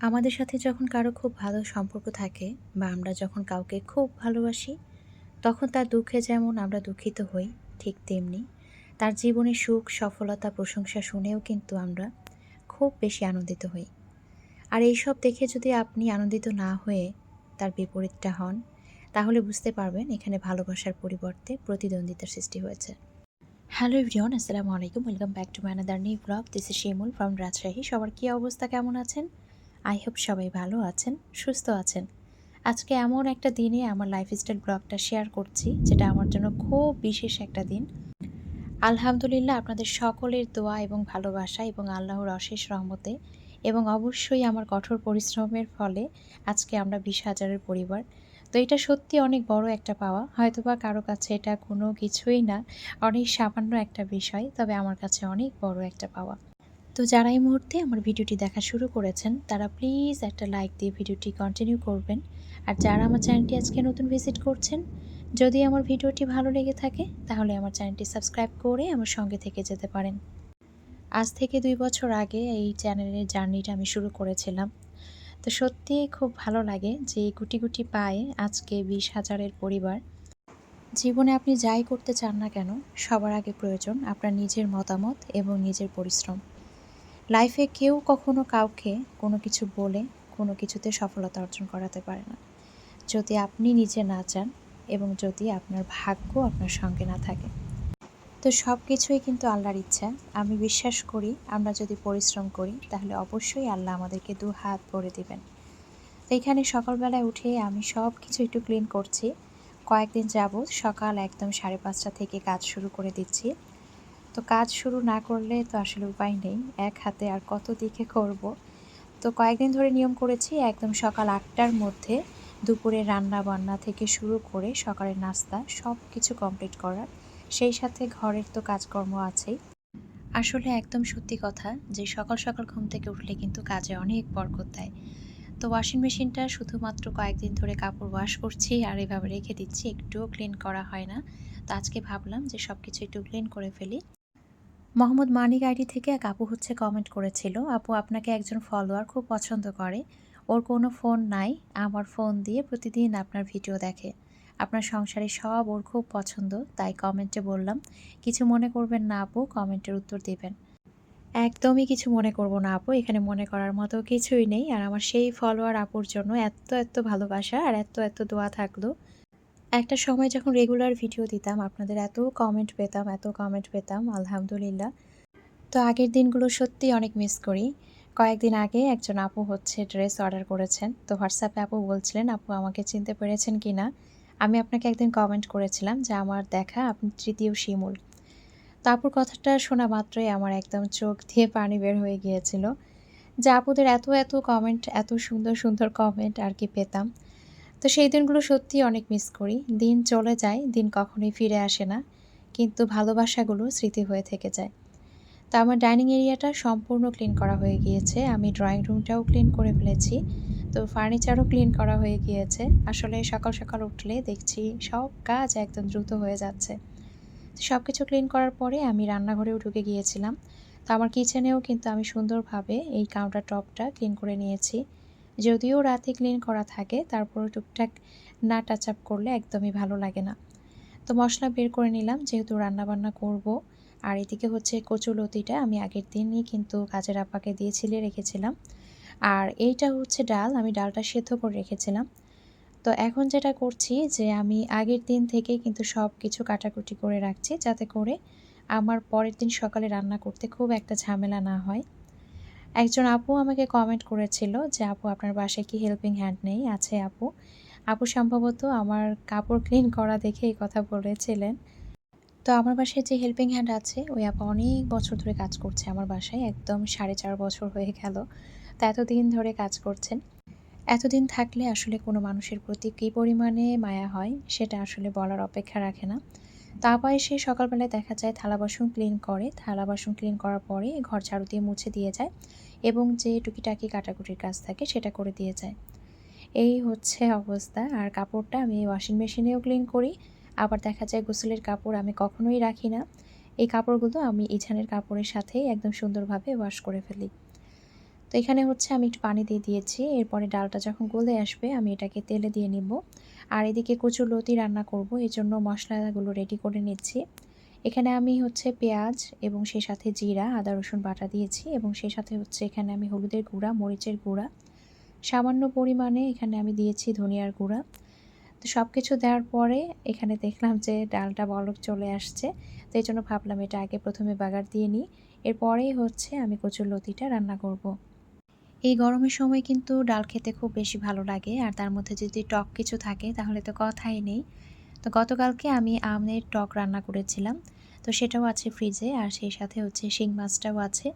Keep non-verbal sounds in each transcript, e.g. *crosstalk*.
আমাদের সাথে যখন কারও খুব ভালো সম্পর্ক থাকে বা আমরা যখন কাউকে খুব ভালোবাসি, তখন তার দুঃখে যেমন আমরা দুঃখিত হই, ঠিক তেমনি তার জীবনে সুখ, সফলতা, প্রশংসা শুনেও কিন্তু আমরা খুব বেশি আনন্দিত হই। আর এইসব দেখে যদি আপনি আনন্দিত না হয়ে তার বিপরীতটা হন, তাহলে বুঝতে পারবেন এখানে ভালোবাসার পরিবর্তে প্রতিদ্বন্দ্বিতার সৃষ্টি হয়েছে। হ্যালো এভরিওয়ান, আসসালামু আলাইকুম। Welcome back to my another new blog. This is Shimul from Rajshahi. সবার কী অবস্থা? কেমন আছেন? আই হোপ সবাই ভালো আছেন, সুস্থ আছেন। আজকে এমন একটা দিনে আমার লাইফস্টাইল ব্লগটা শেয়ার করছি, যেটা আমার জন্য খুব বিশেষ একটা দিন। আলহামদুলিল্লাহ আপনাদের সকলের দোয়া এবং ভালোবাসা এবং আল্লাহর অশেষ রহমতে এবং অবশ্যই আমার কঠোর পরিশ্রমের ফলে আজকে আমরা বিশ হাজারের পরিবার। তো এটা সত্যি অনেক বড় একটা পাওয়া, হয়তোবা কারও কাছে এটা কোনো কিছুই না, অনেক সামান্য একটা বিষয়, তবে আমার কাছে অনেক বড় একটা পাওয়া। তো যারা এই মুহূর্তে আমার ভিডিওটি দেখা শুরু করেছেন, তারা প্লিজ একটা লাইক দিয়ে ভিডিওটি কন্টিনিউ করবেন। আর যারা আমার চ্যানেলটি আজকে নতুন ভিজিট করছেন, যদি আমার ভিডিওটি ভালো লেগে থাকে, তাহলে আমার চ্যানেলটি সাবস্ক্রাইব করে আমার সঙ্গে থেকে যেতে পারেন। আজ থেকে দুই বছর আগে এই চ্যানেলের জার্নিটা আমি শুরু করেছিলাম। তো সত্যিই খুব ভালো লাগে যে গুটি গুটি পায়ে আজকে বিশ হাজারের পরিবার, জীবনে আপনি যাই করতে চান না কেন, সবার আগে প্রয়োজন আপনার নিজের মতামত এবং নিজের পরিশ্রম। লাইফে কেউ কখনো কাউকে কোনো কিছু বলে, কোনো কিছুতে সফলতা অর্জন করাতে পারে না। যদি আপনি নিজে না চান এবং যদি আপনার ভাগ্য আপনার সঙ্গে না থাকে। তো সব কিছুই কিন্তু আল্লাহর ইচ্ছা। আমি বিশ্বাস করি, আমরা যদি পরিশ্রম করি, তাহলে অবশ্যই আল্লাহ আমাদেরকে দু হাত ভরে দিবেন। তো এখানে সকালবেলায় উঠে আমি সব কিছু একটু ক্লিন করছি। কয়েকদিন যাবৎ সকাল একদম সাড়ে পাঁচটা থেকে কাজ শুরু করে দিচ্ছি। তো কাজ শুরু না করলে তো আসলে উপায় নেই। এক হাতে আর কত দিকে করব? তো কয়েকদিন ধরে নিয়ম করেছি একদম সকাল আটটার মধ্যে দুপুরে রান্না বান্না থেকে শুরু করে সকালের নাস্তা সব কিছু কমপ্লিট করার। সেই সাথে ঘরের তো কাজকর্ম আছেই। আসলে একদম সত্যি কথা যে সকাল সকাল ঘুম থেকে উঠলে কিন্তু কাজে অনেক বরকত দেয়। তো ওয়াশিং মেশিনটা শুধুমাত্র কয়েকদিন ধরে কাপড় ওয়াশ করছি আর এভাবে রেখে দিচ্ছি, একটুও ক্লিন করা হয় না। তো আজকে ভাবলাম যে সব কিছু একটু ক্লিন করে ফেলি। মোহাম্মদ মানিক আইডি থেকে এক আপু হচ্ছে কমেন্ট করেছিল, আপু, আপনাকে একজন ফলোয়ার খুব পছন্দ করে। ওর কোনো ফোন নাই, আমার ফোন দিয়ে প্রতিদিন আপনার ভিডিও দেখে। আপনার সংসারে সব ওর খুব পছন্দ, তাই কমেন্টে বললাম, কিছু মনে করবেন না আপু কমেন্টের উত্তর দেবেন। একদমই কিছু মনে করব না আপু, এখানে মনে করার মতো কিছুই নেই। আর আমার সেই ফলোয়ার আপুর জন্য এত এত ভালোবাসা আর এত এত দোয়া থাকল। একটা সময় যখন রেগুলার ভিডিও দিতাম, আপনাদের এত কমেন্ট পেতাম, এত কমেন্ট পেতাম, আলহামদুলিল্লাহ। তো আগের দিনগুলো সত্যি অনেক মিস করি। কয়েকদিন আগে একজন আপু হচ্ছে ড্রেস অর্ডার করেছেন। তো হোয়াটসঅ্যাপে আপু বলছিলেন, আপু, আমাকে চিনতে পেরেছেন কি না আমি আপনাকে একদিন কমেন্ট করেছিলাম যে, আমার দেখা, আপনি তৃতীয় শিমুল। তো আপুর কথাটা শোনা মাত্রই আমার একদম চোখ দিয়ে পানি বের হয়ে গিয়েছিল। যে আপুদের এত এত কমেন্ট এত সুন্দর সুন্দর কমেন্ট আর কি পেতাম। তো সেই দিনগুলো সত্যিই অনেক মিস করি। দিন চলে যায়, দিন কখনোই ফিরে আসে না, কিন্তু ভালোবাসাগুলো স্মৃতি হয়ে থেকে যায়। তো আমার ডাইনিং এরিয়াটা সম্পূর্ণ ক্লিন করা হয়ে গিয়েছে। আমি ড্রয়িং রুমটাও ক্লিন করে ফেলেছি। তো ফার্নিচারও ক্লিন করা হয়ে গিয়েছে। আসলে সকাল সকাল উঠলে দেখছি সব কাজ একদম দ্রুত হয়ে যাচ্ছে। সব কিছু ক্লিন করার পরে আমি রান্নাঘরেও ঢুকে গিয়েছিলাম। তো আমার কিচেনেও কিন্তু আমি সুন্দরভাবে এই কাউন্টার টপটা ক্লিন করে নিয়েছি। যদিও রাতে ক্লিন করা থাকে তারপরে টুকটাক না টাচ আপ করলে একদমই ভালো লাগে না। তো মশলা বের করে নিলাম, যেহেতু রান্নাবান্না করব, আর এদিকে হচ্ছে কচুলতিটা আমি আগের দিনই কিন্তু কাজের আপাকে দিয়ে ছিলে রেখেছিলাম। আর এইটা হচ্ছে ডাল, আমি ডালটা সেদ্ধ করে রেখেছিলাম। তো এখন যেটা করছি যে আমি আগের দিন থেকে কিন্তু সব কিছু কাটাকুটি করে রাখছি, যাতে করে আমার পরের দিন সকালে রান্না করতে খুব একটা ঝামেলা না হয়। একজন আপু আমাকে কমেন্ট করেছিল যে, আপু, আপনার বাসায় কি হেল্পিং হ্যান্ড নেই? আছে, আপু। আপু সম্ভবত আমার কাপড় ক্লিন করা দেখে এই কথা বলেছিলেন। তো আমার বাসায় যে হেল্পিং হ্যান্ড আছে, ওই আপু অনেক বছর ধরে কাজ করছে আমার বাসায়, একদম সাড়ে চার বছর হয়ে গেল। তো এতদিন ধরে কাজ করছেন। এতদিন থাকলে আসলে কোনো মানুষের প্রতি কী পরিমাণে মায়া হয়, সেটা আসলে বলার অপেক্ষা রাখে না। তারপর এসে সকালবেলায় দেখা যায় থালা বাসন ক্লিন করে। থালা বাসন ক্লিন করার পরে ঘর ঝাড়ু দিয়ে মুছে দিয়ে যায় এবং যে টুকিটাকি কাটাকুটির কাজ থাকে সেটা করে দিয়ে যায়। এই হচ্ছে অবস্থা। আর কাপড়টা আমি ওয়াশিং মেশিনেও ক্লিন করি। আবার দেখা যায় গোসলের কাপড় আমি কখনোই রাখি না। এই কাপড়গুলো আমি ইছানের কাপড়ের সাথেই একদম সুন্দরভাবে ওয়াশ করে ফেলি। তো এখানে হচ্ছে আমি একটু পানি দিয়ে দিয়েছি। এরপরে ডালটা যখন গলে আসবে আমি এটাকে তেলে দিয়ে নিব। আর এদিকে কচুর লতি রান্না করব এই জন্য মশলাগুলো রেডি করে নিচ্ছি। এখানে আমি হচ্ছে পেঁয়াজ এবং সেই সাথে জিরা, আদা, রসুন বাটা দিয়েছি এবং সেই সাথে হচ্ছে এখানে আমি হলুদের গুঁড়া, মরিচের গুঁড়া। সামান্য পরিমাণে এখানে আমি দিয়েছি ধনিয়ার গুঁড়া। তো সব কিছু দেওয়ার পরে এখানে দেখলাম যে ডালটা বলক চলে আসছে, তো এই জন্য ভাবলাম এটা আগে প্রথমে বাগার দিয়ে নিই। এরপরেই হচ্ছে আমি কচুর লতিটা রান্না করব। এই গরমের সময় কিন্তু ডাল খেতে খুব বেশি ভালো লাগে, আর তার মধ্যে যদি টক কিছু থাকে তাহলে তো কথাই নেই। তো গতকালকে আমি আমের টক রান্না করেছিলাম, তো সেটাও আছে ফ্রিজে, আর সেই সাথে হচ্ছে শিং মাছটাও আছে।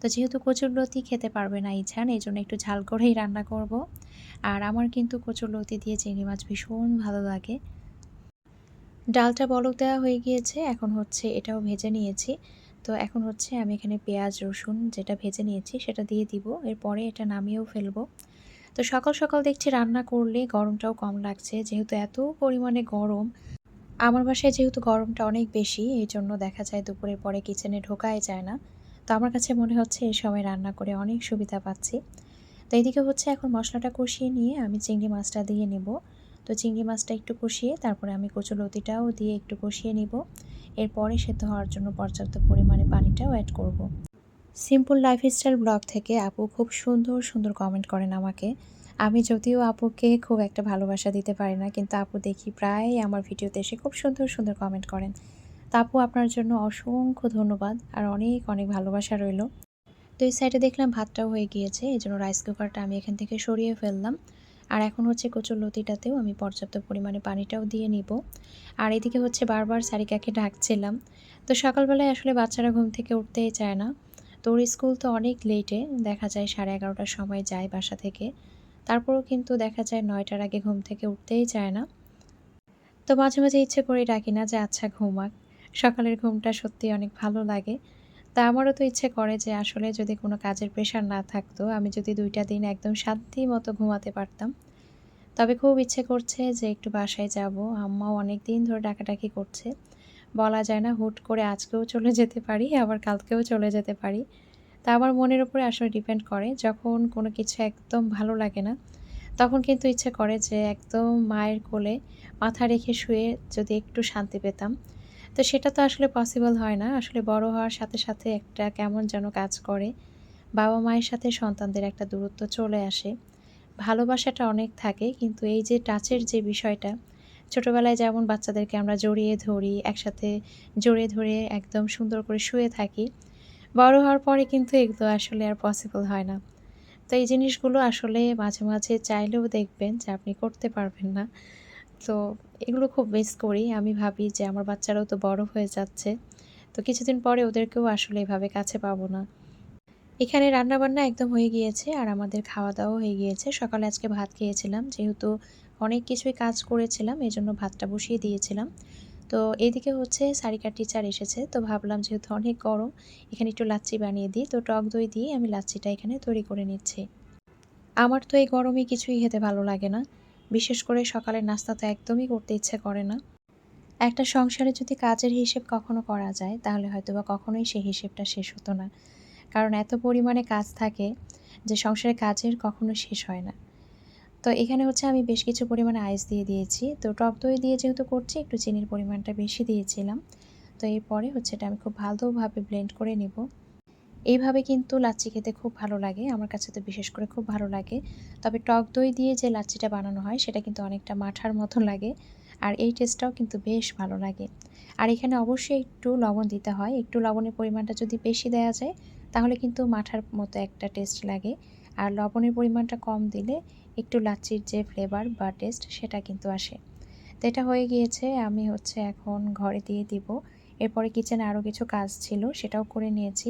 তো যেহেতু কচুরলতি খেতে পারবে না ইছান এই জন্য একটু ঝাল করেই রান্না করব। আর আমার কিন্তু কচুরলতি দিয়ে চিংড়ি মাছ ভীষণ ভালো লাগে। ডালটা বলক দেওয়া হয়ে গিয়েছে, এখন হচ্ছে এটাও ভেজে নিয়েছি। তো এখন হচ্ছে আমি এখানে পেঁয়াজ, রসুন যেটা ভেজে নিয়েছি সেটা দিয়ে দিব। এরপরে এটা নামিয়েও ফেলব। তো সকাল সকাল দেখছি রান্না করলে গরমটাও কম লাগছে। যেহেতু এত পরিমাণে গরম, আমার বাসায় যেহেতু গরমটা অনেক বেশি এই জন্য দেখা যায় দুপুরের পরে কিচেনে ঢোকাই যায় না। তো আমার কাছে মনে হচ্ছে এই সময় রান্না করে অনেক সুবিধা পাচ্ছি। তো এইদিকে হচ্ছে এখন মশলাটা কষিয়ে নিয়ে আমি চিংড়ি মাছটা দিয়ে নেব। তো চিংড়ি মাছটা একটু কষিয়ে তারপরে আমি কচুলতিটাও দিয়ে একটু কষিয়ে নিব। এরপরে সেদ্ধ হওয়ার জন্য পর্যাপ্ত পরিমাণে পানিটাও অ্যাড করব। সিম্পল লাইফস্টাইল ব্লগ থেকে আপু খুব সুন্দর সুন্দর কমেন্ট করেন আমাকে। আমি যদিও আপুকে খুব একটা ভালোবাসা দিতে পারি না, কিন্তু আপু দেখি প্রায় আমার ভিডিওতে এসে খুব সুন্দর সুন্দর কমেন্ট করেন। তা আপু, আপনার জন্য অসংখ্য ধন্যবাদ আর অনেক অনেক ভালোবাসা রইল। তো এই সাইডে দেখলাম ভাতটাও হয়ে গিয়েছে এই জন্য রাইস কুকারটা আমি এখান থেকে সরিয়ে ফেললাম। আর এখন হচ্ছে কচুর লতিটাতেও আমি পর্যাপ্ত পরিমাণে পানিটাও দিয়ে নিব। আর এদিকে হচ্ছে বারবার সারিকাকে ডাকছিলাম। তো সকালবেলায় আসলে বাচ্চারা ঘুম থেকে উঠতেই চায় না। তো ওর স্কুল তো অনেক লেটে, দেখা যায় সাড়ে এগারোটার সময় যায় বাসা থেকে। তারপরেও কিন্তু দেখা যায় নয়টার আগে ঘুম থেকে উঠতেই চায় না। তো মাঝে মাঝে ইচ্ছে করে ডাকি না যে আচ্ছা ঘুমাক। সকালের ঘুমটা সত্যি অনেক ভালো লাগে। তা আমারও তো ইচ্ছে করে যে আসলে যদি কোনো কাজের প্রেশার না থাকতো, আমি যদি দুইটা দিন একদম শান্তি মতো ঘুমাতে পারতাম। তবে খুব ইচ্ছে করছে যে একটু বাসায় যাব। আম্মাও অনেক দিন ধরে ডাকাডাকি করছে। বলা যায় না হুট করে আজকেও চলে যেতে পারি, আবার কালকেও চলে যেতে পারি। তা আমার মনের উপরে আসলে ডিপেন্ড করে। যখন কোনো কিছু একদম ভালো লাগে না, তখন কিন্তু ইচ্ছে করে যে একদম মায়ের কোলে মাথা রেখে শুয়ে যদি একটু শান্তি পেতাম। তো সেটা তো আসলে পসিবল হয় না। আসলে বড় হওয়ার সাথে সাথে একটা কেমন যেন কাজ করে। বাবা মায়ের সাথে সন্তানদের একটা দূরত্ব চলে আসে। ভালোবাসাটা অনেক থাকে, কিন্তু এই যে টাচের যে বিষয়টা, ছোটোবেলায় যেমন বাচ্চাদেরকে আমরা জড়িয়ে ধরি, একসাথে জড়িয়ে ধরে একদম সুন্দর করে শুয়ে থাকি, বড় হওয়ার পরে কিন্তু এগুলো আসলে আর পসিবল হয় না। তো এই জিনিসগুলো আসলে মাঝে মাঝে চাইলেও দেখবেন যে আপনি করতে পারবেন না। তো এগুলো খুব মিস করি। আমি ভাবি যে আমার বাচ্চারাও তো বড় হয়ে যাচ্ছে। তো কিছুদিন পরে ওদেরকেও আসলে এভাবে কাছে পাবো না। এখানে রান্নাবান্না একদম হয়ে গিয়েছে আর আমাদের খাওয়া দাওয়া হয়ে গিয়েছে। সকালে আজকে ভাত খেয়েছিলাম। যেহেতু অনেক কিছুই কাজ করেছিলাম এই জন্য ভাতটা বসিয়ে দিয়েছিলাম। তো এদিকে হচ্ছে সারিকার টিচার এসেছে। তো ভাবলাম যেহেতু অনেক গরম, এখানে একটু লাচ্ছি বানিয়ে দিই। তো টক দই দিয়ে আমি লাচ্ছিটা এখানে তৈরি করে নিচ্ছি। আমার তো এই গরমে কিছুই খেতে ভালো লাগে না। বিশেষ করে সকালের নাস্তা তো একদমই করতে ইচ্ছে করে না। একটা সংসারে যদি কাজের হিসেব কখনো করা যায়, তাহলে হয়তো বা কখনোই সেই হিসেবটা শেষ হতো না। কারণ এত পরিমাণে কাজ থাকে যে সংসারে কাজের কখনো শেষ হয় না। তো এখানে হচ্ছে আমি বেশ কিছু পরিমাণে আইস দিয়ে দিয়েছি। তো টক দই দিয়ে যেহেতু করছি, একটু চিনির পরিমাণটা বেশি দিয়েছিলাম। তো এরপরে হচ্ছে এটা আমি খুব ভালোভাবে ব্লেন্ড করে নেব। এইভাবে কিন্তু লাচ্ছি খেতে খুব ভালো লাগে। আমার কাছে তো বিশেষ করে খুব ভালো লাগে। তবে টক দই দিয়ে যে লাচ্ছিটা বানানো হয়, সেটা কিন্তু অনেকটা মাঠার মতো লাগে। আর এই টেস্টটাও কিন্তু বেশ ভালো লাগে। আর এখানে অবশ্যই একটু লবণ দিতে হয়। একটু লবণের পরিমাণটা যদি বেশি দেওয়া যায়, তাহলে কিন্তু মাঠার মতো একটা টেস্ট লাগে। আর লবণের পরিমাণটা কম দিলে একটু লাচ্ছির যে ফ্লেভার বা টেস্ট সেটা কিন্তু আসে। তো এটা হয়ে গিয়েছে, আমি হচ্ছে এখন ঘরে দিয়ে দিব। এরপরে কিচেনে আরও কিছু কাজ ছিল, সেটাও করে নিয়েছি।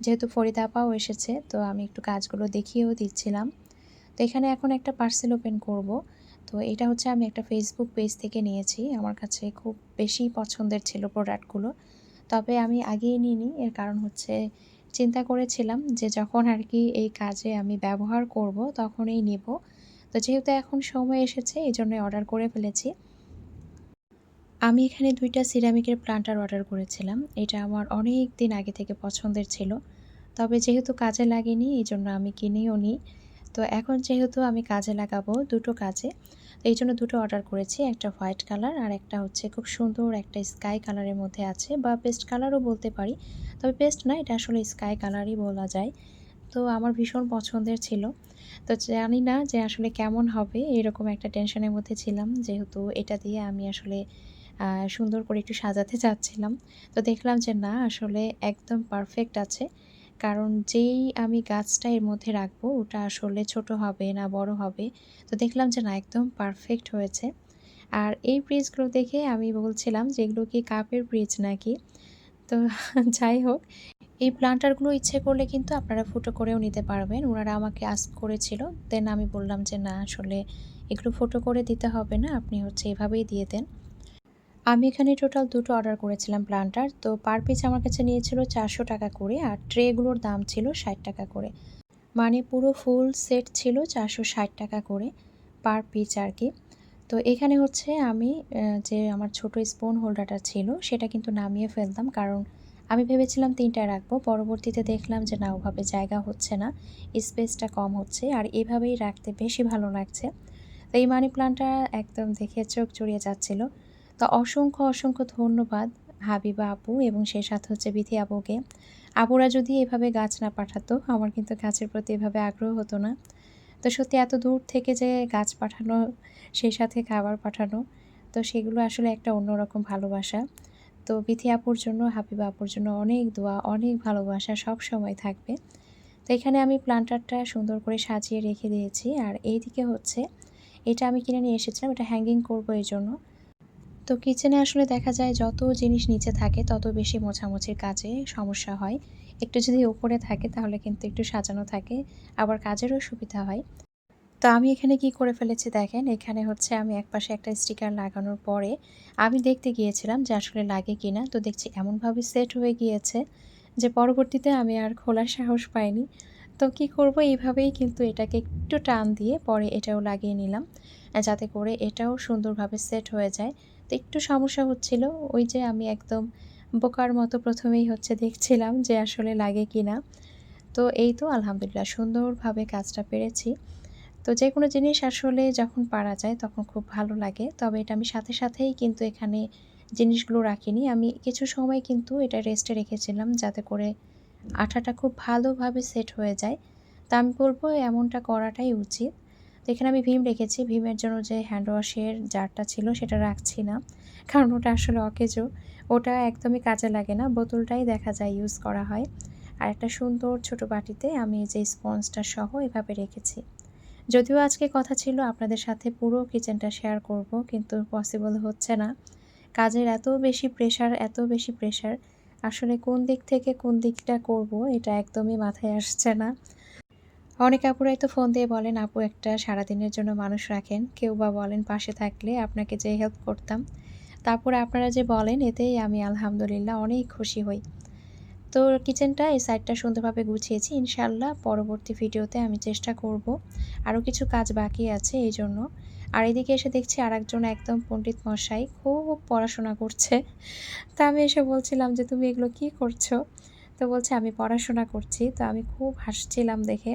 যেহেতু ফরিদা আপাও এসেছে, তো আমি একটু কাজগুলো দেখিয়েও দিচ্ছিলাম। তো এখানে এখন একটা পার্সেল ওপেন করব। তো এটা হচ্ছে আমি একটা ফেসবুক পেজ থেকে নিয়েছি। আমার কাছে খুব বেশি পছন্দের ছিল প্রোডাক্টগুলো তবে আমি আগেই নিইনি, এর কারণ হচ্ছে চিন্তা করেছিলাম যে যখন আর কি এই কাজে আমি ব্যবহার করব তখনই নেব। তো যেহেতু এখন সময় এসেছে, এই জন্য অর্ডার করে ফেলেছি। আমি এখানে দুইটা সিরামিকের প্লান্টার অর্ডার করেছিলাম। এটা আমার অনেক দিন আগে থেকে পছন্দের ছিল। তবে যেহেতু কাজে লাগেনি এই জন্য আমি কিনেও নিই তো এখন যেহেতু আমি কাজে লাগাবো দুটো কাজে এই জন্য দুটো অর্ডার করেছি, একটা হোয়াইট কালার আর একটা হচ্ছে খুব সুন্দর একটা স্কাই কালারের মধ্যে আছে। বা পেস্ট কালারও বলতে পারি, তবে পেস্ট না, এটা আসলে স্কাই কালারই বলা যায়। তো আমার ভীষণ পছন্দের ছিল। তো জানি না যে আসলে কেমন হবে, এরকম একটা টেনশনের মধ্যে ছিলাম। যেহেতু এটা দিয়ে আমি আসলে সুন্দর করে একটু সাজাতে চাচ্ছিলাম। তো দেখলাম যে না, আসলে একদম পারফেক্ট আছে। কারণ যেই আমি গাছটা এর মধ্যে রাখব, ওটা আসলে ছোট হবে না বড় হবে। তো দেখলাম যে না, একদম পারফেক্ট হয়েছে। আর এই ব্রিজগুলো দেখে আমি বলছিলাম যে, এগুলো কি কাপের ব্রিজ নাকি? তো *laughs* যাই হোক, এই প্লান্টারগুলো ইচ্ছে করলে কিন্তু আপনারা ফটো করেও নিতে পারবেন। ওনারা আমাকে আস্ক করেছিল। দেন আমি বললাম যে, না, আসলে এগুলো ফটো করে দিতে হবে না। আপনি হচ্ছে এভাবেই দিয়ে দেন। আমি এখানে টোটাল দুটো অর্ডার করেছিলাম প্ল্যান্টার তো পার পিস আমার কাছে নিয়েছিল চারশো টাকা করে আর ট্রেগুলোর দাম ছিল ষাট টাকা করে। মানে পুরো ফুল সেট ছিল চারশো ষাট টাকা করে পার পিস আর কি। তো এখানে হচ্ছে আমি যে আমার ছোট স্পুন হোল্ডারটা ছিল, সেটা কিন্তু নামিয়ে ফেলতাম কারণ আমি ভেবেছিলাম তিনটায় রাখব। পরবর্তীতে দেখলাম যে না, ওভাবে জায়গা হচ্ছে না স্পেসটা কম হচ্ছে আর এভাবেই রাখতে বেশি ভালো লাগছে। তো এই মানি প্লান্টটা একদম দেখে চোখ জড়িয়ে যাচ্ছিল। তো অসংখ্য অসংখ্য ধন্যবাদ হাবিবা আপু এবং সে সাথে হচ্ছে বিথি আপুকে। আপুরা যদি এভাবে গাছ না পাঠাতো, আমার কিন্তু গাছের প্রতি এভাবে আগ্রহ হতো না। তো সত্যি এত দূর থেকে যে গাছ পাঠানো, সেই সাথে খাবার পাঠানো, তো সেগুলো আসলে একটা অন্যরকম ভালোবাসা। তো বিথি আপুর জন্য, হাবিবা আপুর জন্য অনেক দোয়া, অনেক ভালোবাসা সব সময় থাকবে। তো এখানে আমি প্লান্টারটা সুন্দর করে সাজিয়ে রেখে দিয়েছি। আর এইদিকে হচ্ছে, এটা আমি কিনে নিয়ে এসেছিলাম, এটা হ্যাঙ্গিং করব এই জন্য তো কিচেনে আসলে দেখা যায় যত জিনিস নিচে থাকে, তত বেশি মোছামুছির কাজে সমস্যা হয়। একটু যদি ওপরে থাকে, তাহলে কিন্তু একটু সাজানো থাকে, আবার কাজেরও সুবিধা হয়। তো আমি এখানে কি করে ফেলেছি দেখেন, এখানে হচ্ছে আমি একপাশে একটা স্টিকার লাগানোর পরে আমি দেখতে গিয়েছিলাম যে আসলে লাগে কি না তো দেখছি এমনভাবে সেট হয়ে গিয়েছে যে পরবর্তীতে আমি আর খোলার সাহস পাইনি। তো কি করব? এইভাবেই কিন্তু এটাকে একটু টান দিয়ে পরে এটাও লাগিয়ে নিলাম, যাতে করে এটাও সুন্দরভাবে সেট হয়ে যায়। তো একটু সমস্যা হচ্ছিল। ওই যে আমি একদম বোকার মতো প্রথমেই হচ্ছে দেখছিলাম যে আসলে লাগে কি না তো এই তো আলহামদুলিল্লাহ সুন্দরভাবে কাজটা পেরেছি। তো যে কোনো জিনিস আসলে যখন পারা যায় তখন খুব ভালো লাগে। তবে এটা আমি সাথে সাথেই কিন্তু এখানে জিনিসগুলো রাখিনি। আমি কিছু সময় কিন্তু এটা রেস্টে রেখেছিলাম যাতে করে আঠাটা খুব ভালোভাবে সেট হয়ে যায়। তা আমি বলব এমনটা করাটাই উচিত। এখানে আমি ভীম রেখেছি। ভীমের জন্য যে হ্যান্ড ওয়াশের জারটা ছিল সেটা রাখছি না। কারণ ওটা আসলে অকেজো। ওটা একদমই কাজে লাগে না। বোতলটাই দেখা যায় ইউজ করা হয়। আর একটা সুন্দর ছোট বাটিতে আমি যে স্পঞ্জটা সহ এভাবে রেখেছি। যদিও আজকে কথা ছিল আপনাদের সাথে পুরো কিচেনটা শেয়ার করব, কিন্তু পসিবল হচ্ছে না। কাজের এত বেশি প্রেশার এত বেশি প্রেশার আসলে কোন দিক থেকে কোন দিকটা করব, এটা একদমই মাথায় আসছে না। অনেক আপুরাই তো ফোন দিয়ে বলেন, আপু, একটা সারাদিনের জন্য মানুষ রাখেন। কেউ বা বলেন, পাশে থাকলে আপনাকে যে হেল্প করতাম। তারপরে আপনারা যে বলেন, এতেই আমি আলহামদুলিল্লাহ অনেক খুশি হই। তো কিচেনটা এই সাইডটা সুন্দরভাবে গুছিয়েছি। ইনশাল্লাহ পরবর্তী ভিডিওতে আমি চেষ্টা করব। আরও কিছু কাজ বাকি আছে এই জন্য। আর এদিকে এসে দেখছি আর একজন একদম পণ্ডিত মশাই খুব পড়াশোনা করছে। তা আমি এসে বলছিলাম যে, তুমি এগুলো কি করছ? তো বলছে, আমি পড়াশোনা করছি। তো আমি খুব হাসছিলাম দেখে।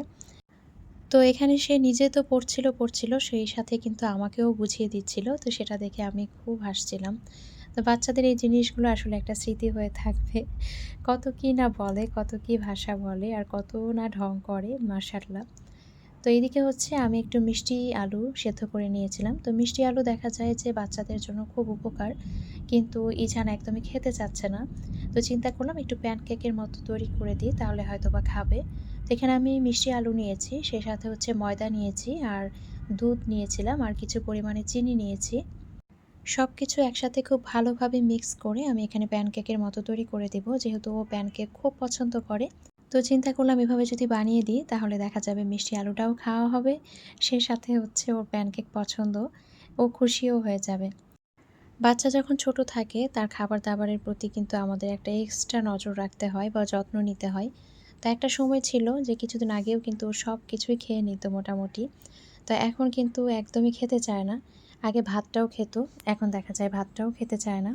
তো এখানে সে নিজে তো পড়ছিল পড়ছিল, সেই সাথে কিন্তু আমাকেও বুঝিয়ে দিচ্ছিল। তো সেটা দেখে আমি খুব হাসছিলাম। তো বাচ্চাদের এই জিনিসগুলো আসলে একটা স্মৃতি হয়ে থাকবে। কত কি না বলে, কত কি ভাষা বলে, আর কত না ঢং করে মার্শাল্লাহ তো এইদিকে হচ্ছে আমি একটু মিষ্টি আলু সেদ্ধ করে নিয়েছিলাম। তো মিষ্টি আলু দেখা যায় যে বাচ্চাদের জন্য খুব উপকার, কিন্তু ইজান একদমই খেতে চাচ্ছে না। তো চিন্তা করলাম একটু প্যানকেকের মতো তৈরি করে দিই, তাহলে হয়তো বা খাবে। এখানে আমি মিষ্টি আলু নিয়েছি, সেই সাথে হচ্ছে ময়দা নিয়েছি আর দুধ নিয়েছিলাম আর কিছু পরিমাণে চিনি নিয়েছি। সব কিছু একসাথে খুব ভালোভাবে মিক্স করে আমি এখানে প্যানকেকের মতো তৈরি করে দেবো, যেহেতু ও প্যানকেক খুব পছন্দ করে। তো চিন্তা করলাম এভাবে যদি বানিয়ে দিই, তাহলে দেখা যাবে মিষ্টি আলুটাও খাওয়া হবে, সেই সাথে হচ্ছে ওর প্যানকেক পছন্দ, ও খুশিও হয়ে যাবে। বাচ্চা যখন ছোট থাকে, তার খাবার দাবারের প্রতি কিন্তু আমাদের একটা এক্সট্রা নজর রাখতে হয় বা যত্ন নিতে হয়। তো একটা সময় ছিল যে কিছুদিন আগেও কিন্তু সব কিছুই খেয়ে নিত মোটামুটি। তো এখন কিন্তু একদমই খেতে চায় না। আগে ভাতটাও খেত, এখন দেখা যায় ভাতটাও খেতে চায় না।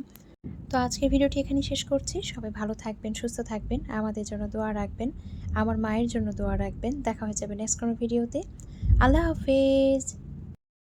তো আজকের ভিডিওটি এখানেই শেষ করছি। সবাই ভালো থাকবেন, সুস্থ থাকবেন, আমাদের জন্য দোয়া রাখবেন, আমার মায়ের জন্য দোয়া রাখবেন। দেখা হয়ে যাবে নেক্সট কোনো ভিডিওতে। আল্লাহ হাফেজ।